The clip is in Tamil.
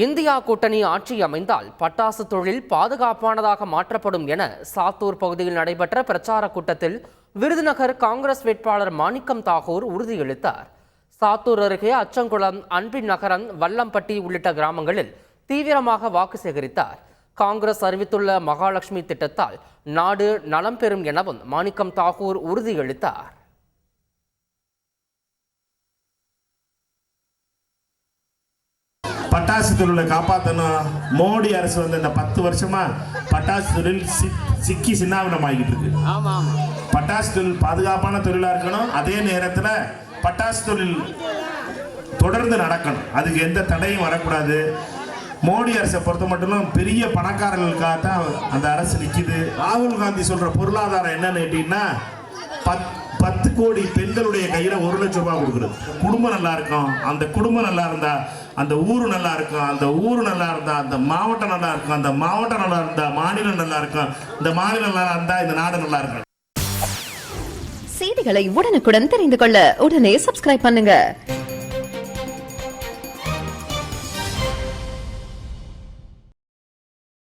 இந்தியா கூட்டணி ஆட்சி அமைந்தால் பட்டாசு தொழில் பாதுகாப்பானதாக மாற்றப்படும் என சாத்தூர் பகுதியில் நடைபெற்ற பிரச்சார கூட்டத்தில் விருதுநகர் காங்கிரஸ் வேட்பாளர் மாணிக்கம் தாகூர் உறுதியளித்தார். சாத்தூர் அருகே அச்சங்குளம் அன்பின் நகரம் வல்லம்பட்டி உள்ளிட்ட கிராமங்களில் தீவிரமாக வாக்கு சேகரித்தார். காங்கிரஸ் அறிவித்துள்ள மகாலட்சுமி திட்டத்தால் நாடு நலம் பெறும் எனவும் மாணிக்கம் தாகூர் உறுதியளித்தார். பட்டாசு தொழிலை காப்பாற்றணும் மோடி அரசு வந்து இந்த பத்து வருஷமா பட்டாசு தொழில் சிக்கி சின்னாவினம் ஆகிட்டு இருக்கு பட்டாசு தொழில் பாதுகாப்பான தொழிலா இருக்கணும். அதே நேரத்துல பட்டாசு தொழில் தொடர்ந்து நடக்கணும். அதுக்கு எந்த தடையும் வரக்கூடாது. மோடி அரசை பொறுத்த மட்டும் பெரிய பணக்காரர்களுக்காக தான் அந்த அரசு நிக்குது. ராகுல் காந்தி சொல்ற பொருளாதாரம் என்னன்னு கேட்டீங்கன்னா பத் பத்து கோடி பெண்களுடைய கையில ஒரு லட்சம் ரூபாய் கொடுக்குறது குடும்பம் நல்லா இருக்கும். அந்த குடும்பம் நல்லா இருந்தா அந்த ஊரு நல்லா இருக்கும் அந்த ஊரு நல்லா இருந்தா அந்த மாவட்டம் நல்லா இருக்கும் அந்த மாவட்டம் நல்லா இருந்தா மாநிலம் நல்லா இருக்கும் இந்த மாநிலம் நல்லா இருந்தா இந்த நாடு நல்லா இருக்கும் செய்திகளை உடனுக்குடன் தெரிந்து கொள்ள உடனே சப்ஸ்கிரைப் பண்ணுங்க.